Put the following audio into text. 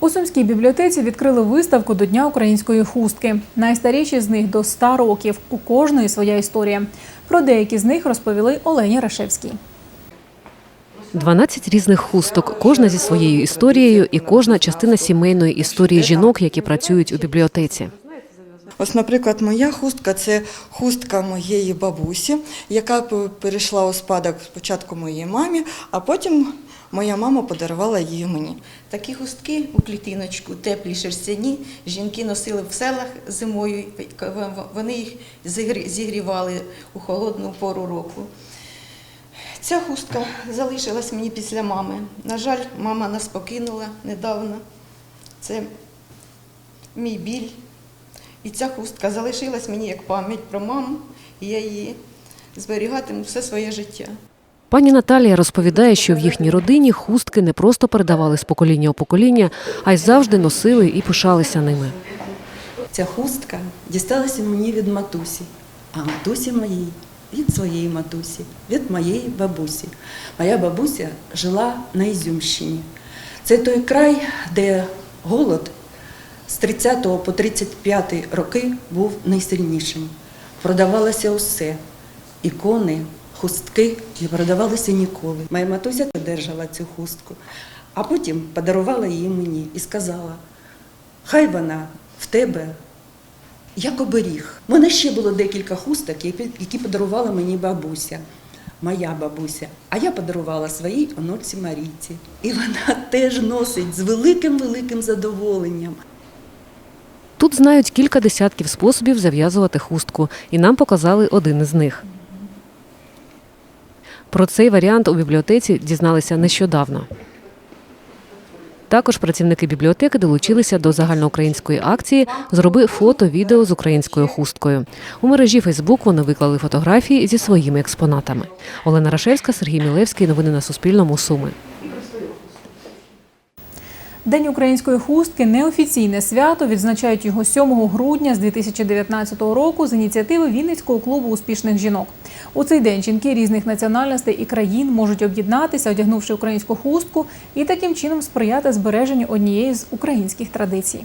У Сумській бібліотеці відкрили виставку до Дня української хустки. Найстаріші з них до 100 років. У кожної своя історія. Про деякі з них розповіли Олені Рашевській. 12 різних хусток, кожна зі своєю історією і кожна частина сімейної історії жінок, які працюють у бібліотеці. Ось, наприклад, моя хустка це хустка моєї бабусі, яка перейшла у спадок спочатку моїй мамі, а потім моя мама подарувала її мені. Такі хустки у клітиночку, теплі шерстяні, жінки носили в селах зимою, вони їх зігрівали у холодну пору року. Ця хустка залишилась мені після мами. На жаль, мама нас покинула недавно. Це мій біль. І ця хустка залишилась мені як пам'ять про маму, і я її зберігатиму все своє життя. Пані Наталія розповідає, що в їхній родині хустки не просто передавали з покоління у покоління, а й завжди носили і пишалися ними. Ця хустка дісталася мені від матусі, а матусі моїй від своєї матусі, від моєї бабусі. Моя бабуся жила на Ізюмщині. Це той край, де голод з 30 по 35 роки був найсильнішим. Продавалося усе. Ікони, хустки не продавалися ніколи. Моя матуся одержала цю хустку, а потім подарувала її мені і сказала: хай вона в тебе як оберіг. У мене ще було декілька хусток, які подарувала мені бабуся, моя бабуся. А я подарувала своїй онуці Марійці. І вона теж носить з великим-великим задоволенням. Тут знають кілька десятків способів зав'язувати хустку, і нам показали один із них. Про цей варіант у бібліотеці дізналися нещодавно. Також працівники бібліотеки долучилися до загальноукраїнської акції Зроби фото, відео з українською хусткою. У мережі Фейсбук вони виклали фотографії зі своїми експонатами. Олена Рашевська, Сергій Мілевський. Новини на Суспільному. Суми. День української хустки неофіційне свято. Відзначають його 7 грудня з 2019 року з ініціативи Вінницького клубу успішних жінок. У цей день жінки різних національностей і країн можуть об'єднатися, одягнувши українську хустку, і таким чином сприяти збереженню однієї з українських традицій.